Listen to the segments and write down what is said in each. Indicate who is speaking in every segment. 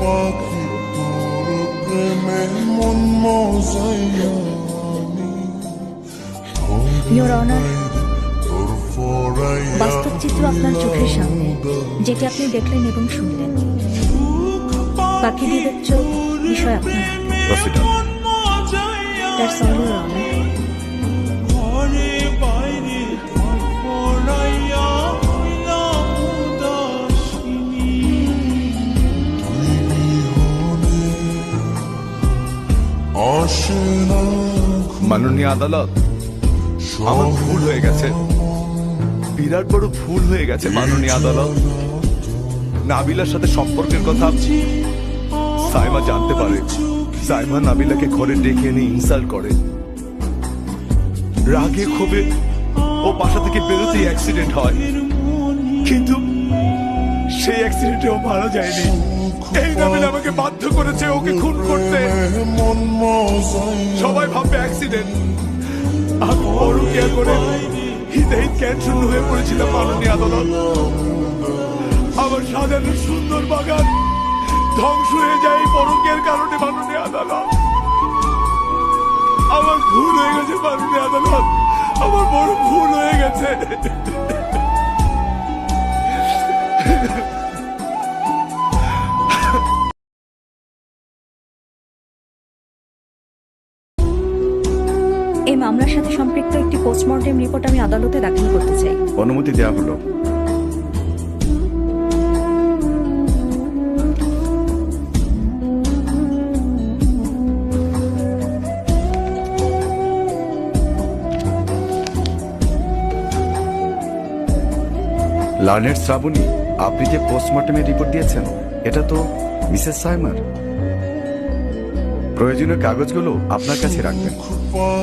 Speaker 1: পাখি তোর প্রেমে মন
Speaker 2: Your Honor, বাস্তব চিত্র আপনার চোখের সামনে যেটি আপনি দেখলেন এবং শুনলেন। বাকি বিবেচ্য বিষয় আপনার। হাতে
Speaker 3: প্রসিডার
Speaker 2: দ্যাটস অল
Speaker 3: মাননীয় আদালত। আমার ভুল হয়ে গেছে। বিরাট বড় ভুল হয়ে গেছে, মাননীয় আদালত। নাবিলার সাথে সম্পর্কের কথা সাইমা জানতে পারে। সাইমা নাবিলাকে ঘরে ডেকে এনে ইনসাল্ট করে। রাগে ক্ষোভে ও বাসা থেকে বেরোতেই অ্যাক্সিডেন্ট হয়। কিন্তু সেই অ্যাক্সিডেন্টে ও মারা যায়নি। এই নাবিল আমাকে বাধ্য করেছে ওকে খুন করতে। সবাই ভাববে অ্যাক্সিডেন্ট আমি পরকিয়া করে হৃদয় ক্যান্সার হয়ে পড়েছিলাম মাননীয় আদালত। আমার সাজানো সুন্দর বাগান ধ্বংস হয়ে যায় পরকের কারণে মাননীয় আদালত। আমার ভুল হয়ে গেছে মাননীয় আদালত। আমার বড় ভুল হয়ে গেছে।
Speaker 2: মামলার সাথে সম্পৃক্ত একটি পোস্টমর্টেম রিপোর্ট আমি আদালতে দাখিল করতে চাই।
Speaker 3: অনুমতি দেওয়া হলো। লার্নেড শ্রাবণী, আপনি যে পোস্টমর্টমের রিপোর্ট দিয়েছেন, এটা তো মিসেস সাইমার প্রয়োজনীয় কাগজগুলো আপনার কাছে রাখবেন।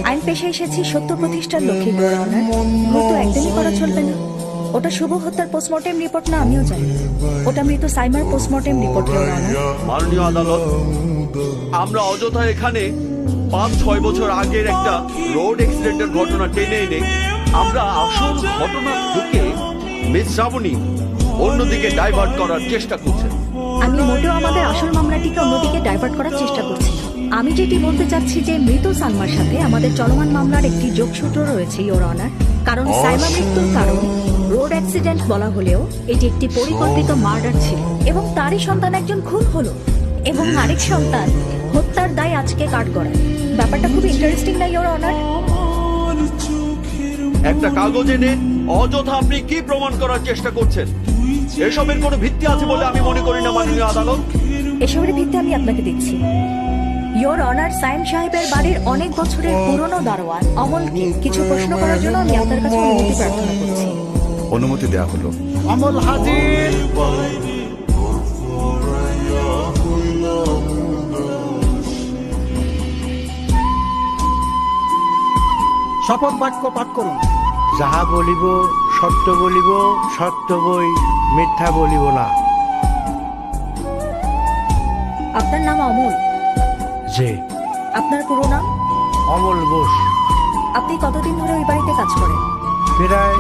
Speaker 2: আইন পেশে এসেছি সত্য প্রতিষ্ঠার লক্ষ্যে ভুল তো একদিনই করা চলবে না। ওটা শুভ হত্যার পোস্টমর্টেম রিপোর্ট না আমিও জানি। ওটা মৃত সাইমার পোস্টমর্টেম রিপোর্ট
Speaker 4: মাননীয় আদালত আমরা অযথা এখানে পাঁচ ছয় বছর আগের একটা রোড অ্যাক্সিডেন্টের ঘটনা টেনে এনে আমরা আসল ঘটনা থেকে মিস শ্রাবণী অন্যদিকে ডাইভার্ট করার চেষ্টা করছেন
Speaker 2: আমি মোটেও আমাদের আসল মামলাটিকে অন্যদিকে ডাইভার্ট করার চেষ্টা করছি না। আমি যেটি বলতে চাচ্ছি যে মৃত সালমার সাথে আমাদের চলমান মামলার একটি যোগসূত্র রয়েছে ইওর অনার কারণ সাইমা মৃত্যুর কারণ রোড অ্যাক্সিডেন্ট বলা হলেও এটি একটি পরিকল্পিত মার্ডার ছিল এবং তারই সন্তান একজন খুন হলো এবং আরেক সন্তান হত্যার দায় আজকে কাট করায় ব্যাপারটা খুব ইন্টারেস্টিং না ইওর অনার
Speaker 4: একটা কাগজ এনে অযথা আপনি কি প্রমাণ করার চেষ্টা করছেন? এসবের কোনো ভিত্তি আছে বলে আমি মনে করি না মাননীয় আদালত।
Speaker 2: এসবের ভিত্তি আমি আপনাকে দিচ্ছি। ইয়োর অনার সাইম সাহেবের বাড়ির অনেক বছরের পুরনো দারোয়ান। অমলকে কিছু প্রশ্ন করার জন্য আমি আপনার কাছে অনুমতি প্রার্থনা করছি?
Speaker 3: অনুমতি দেওয়া হলো।
Speaker 5: অমল হাজির। শপথ বাক্য পাঠ করুন।
Speaker 6: যাহা বলিব সত্য বলিব সত্য বই মিথ্যা বলিব না।
Speaker 2: আপনার নাম অমল?
Speaker 6: যে
Speaker 2: আপনার পুরো নাম?
Speaker 6: অমল বোস।
Speaker 2: আপনি কতদিন ধরে ওই বাড়িতে কাজ করেন?
Speaker 6: প্রায়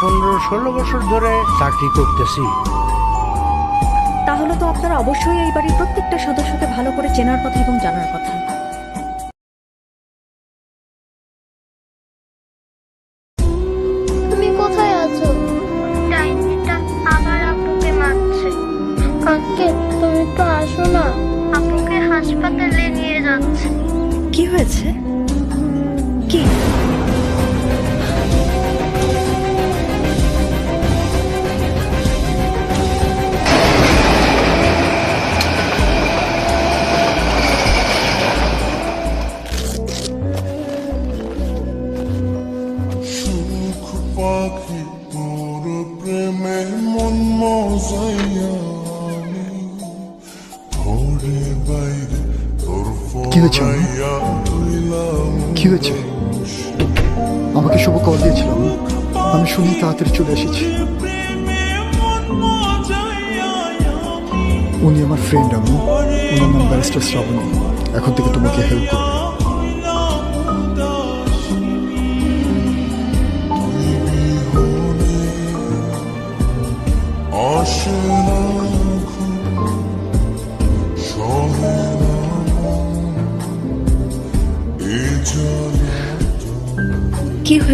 Speaker 6: পনেরো ষোলো বছর ধরে চাকরি করতেছি।
Speaker 2: তাহলে তো আপনার অবশ্যই এই বাড়ির প্রত্যেকটা সদস্যকে ভালো করে চেনার কথা এবং জানার কথা।
Speaker 7: তুমি কোথায় আছো? ডাইনিটা আবার আপুকে মারছে। আঙ্কেল তুমি তো আসো না। আপুকে হাসপাতালে
Speaker 2: কি হয়েছে? কি?
Speaker 8: হয়েছে আমার? কি হয়েছে? আমাকে শুভ কল দিয়েছিলাম আমি শুনি তাড়াতাড়ি চলে এসেছি। উনি আমার ফ্রেন্ড আমি ওনার নাম ব্যারিস্টার শ্রাবণী। এখন থেকে তোমাকে হেল্প করবে।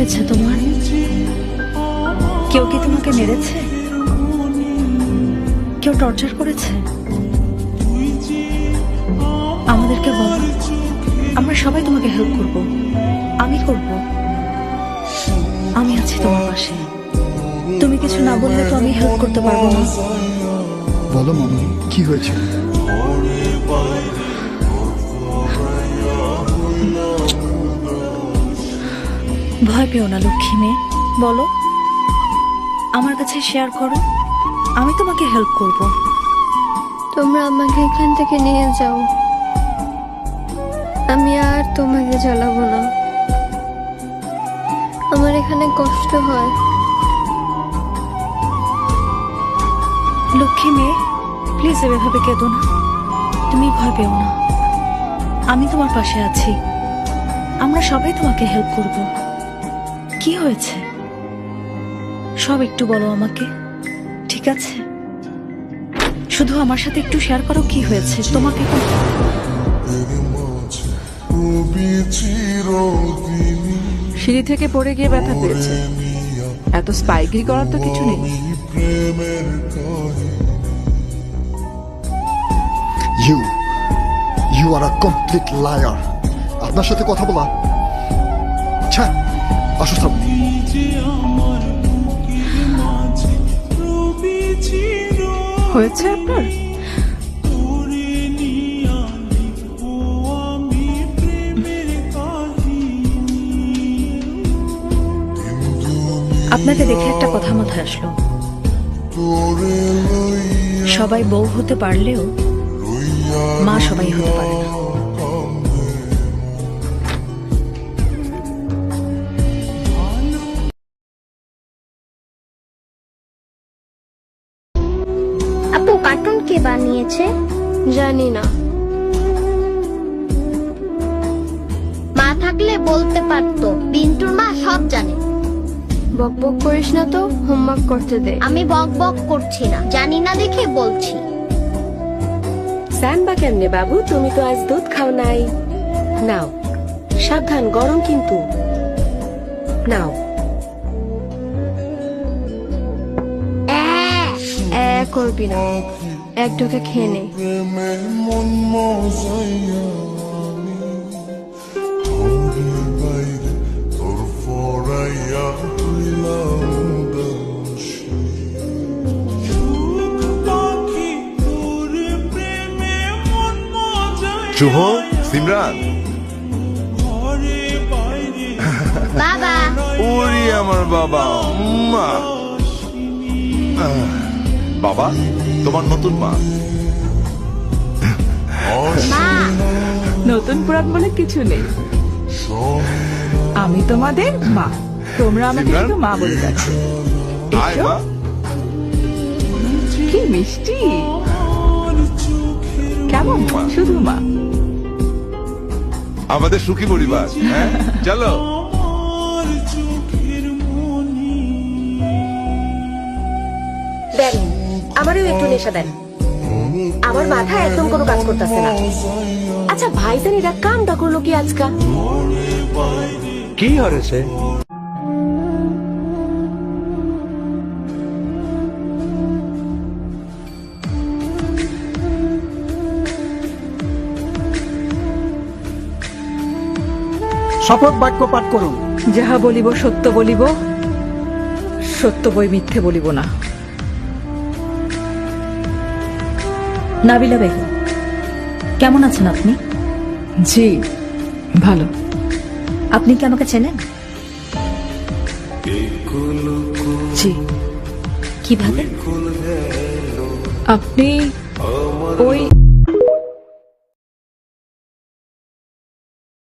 Speaker 2: হয়েছে তোমার? কেউ কি তোমাকে মেরেছে? কেউ টর্চার করেছে? আমাদেরকে বলো। আমরা সবাই তোমাকে হেল্প করব। আমি করব। আমি আছি তোমার পাশে। তুমি কিছু না বললে তো আমি হেল্প করতে পারব না।
Speaker 8: বলো মামনি কি হয়েছে?
Speaker 2: ভয় পেও না লক্ষ্মী মেয়ে। বলো আমার কাছে শেয়ার করো। আমি তোমাকে হেল্প করব।
Speaker 7: তোমরা আমাকে এখান থেকে নিয়ে যাও। আমি আর তোমাকে জ্বালাবো না। আমার এখানে কষ্ট হয়।
Speaker 2: লক্ষ্মী মেয়ে প্লিজ এভাবে কেঁদো না। তুমি ভয় পেও না। আমি তোমার পাশে আছি। আমরা সবাই তোমাকে হেল্প করব। কি হয়েছে? সব একটু বলো আমাকে, ঠিক আছে? শুধু আমার সাথে একটু শেয়ার করো কি হয়েছে, তোমাকে
Speaker 9: সিঁড়ি থেকে পড়ে গিয়ে ব্যথা পেয়েছে। এত স্পাইকি করার তো কিছু নেই।
Speaker 8: You you are a complete liar আপনার সাথে কথা বলা। আচ্ছা শ্রাবণী
Speaker 9: হয়েছে আপনার?
Speaker 2: আপনাকে দেখে একটা কথা মাথায় আসলো। সবাই বউ হতে পারলেও মা সবাই হতে পারে না।
Speaker 10: বানিয়েছে
Speaker 7: জানি না।
Speaker 10: মা থাকলে বলতে পারতো বিন্টুর মা সব জানে।
Speaker 7: বক বক করিস না তো হোমওয়ার্ক করতে দে।
Speaker 10: আমি বক বক করছি না জানি না দেখে বলছি।
Speaker 11: স্যান বা কেমনে বাবু তুমি তো আজ দুধ খাও নাই। নাও সাবধান গরম কিন্তু। নাও।
Speaker 7: করবি না। এক ঢোকে খেয়ে নে
Speaker 3: শুভ সিমরান।
Speaker 10: বাবা।
Speaker 3: ওরে আমার বাবা মা বাবা তোমার নতুন মা।
Speaker 10: মা
Speaker 9: নতুন পুরাত বলে কিছু নেই। আমি তোমাদের মা তোমরা আমাকে? শুধু মা বলে
Speaker 3: মা।
Speaker 9: কি মিষ্টি। কেমন? শুধু মা।
Speaker 3: আমাদের সুখী পরিবার হ্যাঁ? চলো।
Speaker 11: আমারও একটু নেশা দেন। আমার মাথা একদম কোনো কাজ করতেছে না। আচ্ছা ভাইজান এরা কামটা করল কি আজকাল
Speaker 6: কি হরেছে
Speaker 5: শপথ বাক্য পাঠ করুন।
Speaker 9: যাহা বলিব সত্য বলিব সত্য বই মিথ্যে বলিব না।
Speaker 2: নাবিলা বেগম কেমন আছেন আপনি?
Speaker 9: জি ভালো।
Speaker 2: আপনি কি আমাকে চেনেন?
Speaker 9: জি।
Speaker 2: কীভাবে?
Speaker 9: আপনি ওই